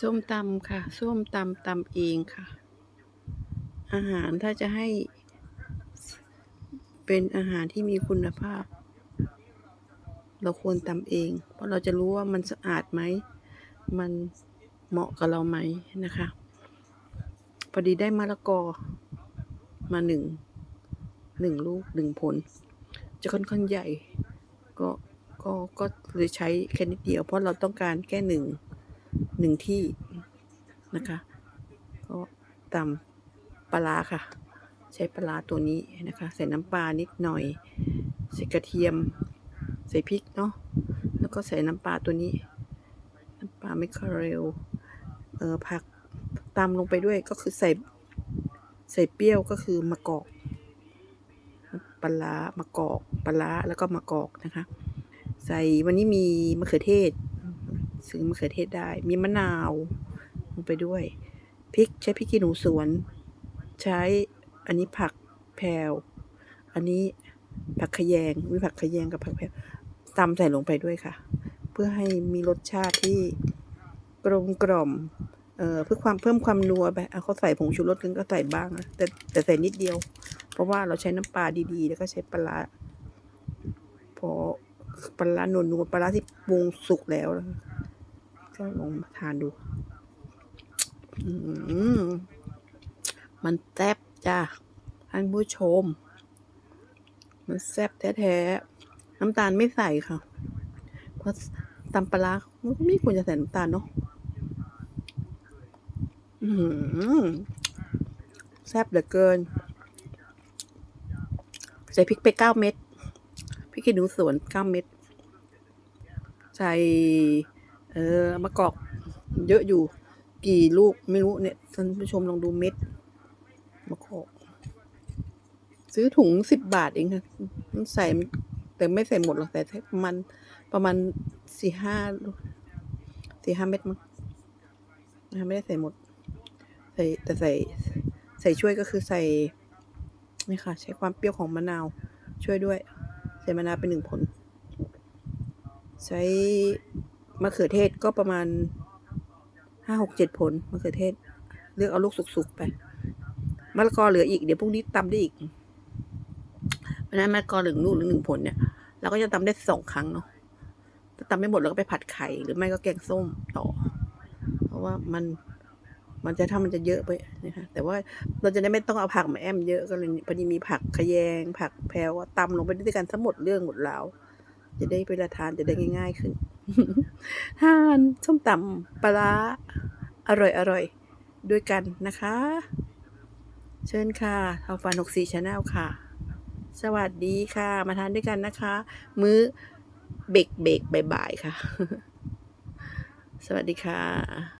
ส้มตำค่ะ ส้มตำตำเองค่ะ อาหารถ้าจะให้เป็นอาหารที่มีคุณภาพ เราควรตำเอง เพราะเราจะรู้ว่ามันสะอาดไหม มันเหมาะกับเราไหมนะคะ พอดีได้มะละกอมาหนึ่งหนึ่งลูกหนึ่งผล จะค่อนข้างใหญ่ ก็ก็ก็เลยใช้แค่นิดเดียว เพราะเราต้องการแค่หนึ่ง หนึ่งที่นะคะก็ตำปลาค่ะ ใช้ปลาตัวนี้นะคะ ใส่น้ำปลานิดหน่อย ใส่กระเทียม ใส่พริกเนาะแล้วก็ใส่น้ำปลาตัวนี้ น้ำปลาไม่คาเรลเออผักตามลงไปด้วยก็คือใส่ใส่เปรี้ยวก็คือมะกอกปลามะกอกปลาแล้วก็มะกอกนะคะ ใส่วันนี้มีมะเขือเทศ ซื้อมะเขือเทศได้ มีมะนาวลงไปด้วยพริกใช้พริกขี้หนูสวน ใช้อันนี้ผักแพรวอันนี้ผักขยงมีผักขยงกับผักแพรวตำใส่ลงไปด้วยค่ะ เพื่อให้มีรสชาติที่กลมกล่อมเอ่อเพื่อความเพิ่มความนัวไปเเขาใส่ผงชูรสกันก็ใส่บ้างนะแต่แต่ใส่นิดเดียว เพราะว่าเราใช้น้ำปลาดีๆ แล้วก็ใช้ปลาร้าพอปลาร้านัวๆปลาร้าที่ปรุงสุกแล้วนะคะ ก็ลองมาทานดูอืมมันแซ่บจ้าท่านผู้ชม มันแซ่บแท้ๆ น้ำตาลไม่ใส่ค่ะ เพราะตำปลามันก็ไม่ควรจะใส่น้ำตาลเนาะแซ่บเหลือเกิน ใส่พริกไปเก้าเม็ดพริกขี้หนูสวนเก้าเม็ด ใส่ เออมะกอกเยอะอยู่ กี่ลูกไม่รู้เนี่ยท่านผู้ชมลองดูเม็ดมะกอก ซื้อถุงสิบบาทเองค่ะมันใส่แต่ไม่ใส่หมดหรอกแต่ประมาณประมาณสี่ห้าสี่ห้าเม็ดมั้งนะคะไม่ได้ใส่หมด ใส่แต่ใส่ใส่ช่วยก็คือใส่นี่ค่ะ ใช้ความเปรี้ยวของมะนาว ช่วยด้วย ใส่มะนาวเป็นหนึ่งผล ใช้ มะเขือเทศก็ประมาณห้าหกเจ็ดผลมะเขือเทศ เลือกเอาลูกสุกๆไปมะละกอเหลืออีกเดี๋ยวพรุ่งนี้ตำได้อีกเพราะนั้นมะละกอหนึ่งลูกหรือหนึ่งผลเนี่ยเราก็จะตำได้สองครั้งเนาะถ้าตำไม่หมดเราก็ไปผัดไข่หรือไม่ก็แกงส้มต่อ เพราะว่ามันมันจะถ้ามันจะเยอะไปนะคะแต่ว่าเราจะได้ไม่ต้องเอาผักมาแอมเยอะก็เลยพอดีมีผักขยง ผักแพรวอะตำลงไปด้วยกันทั้งหมดเรื่องหมดราว จะได้เวลาทานจะได้ง่าย ๆ ขึ้นทานส้มตำปลาร้าอร่อยอร่อยๆด้วยกันนะคะ เชิญค่ะทอฟานกซีชาแนลค่ะ สวัสดีค่ะ มาทานด้วยกันนะคะ มื้อเบรกเบรกบ่ายๆค่ะ สวัสดีค่ะ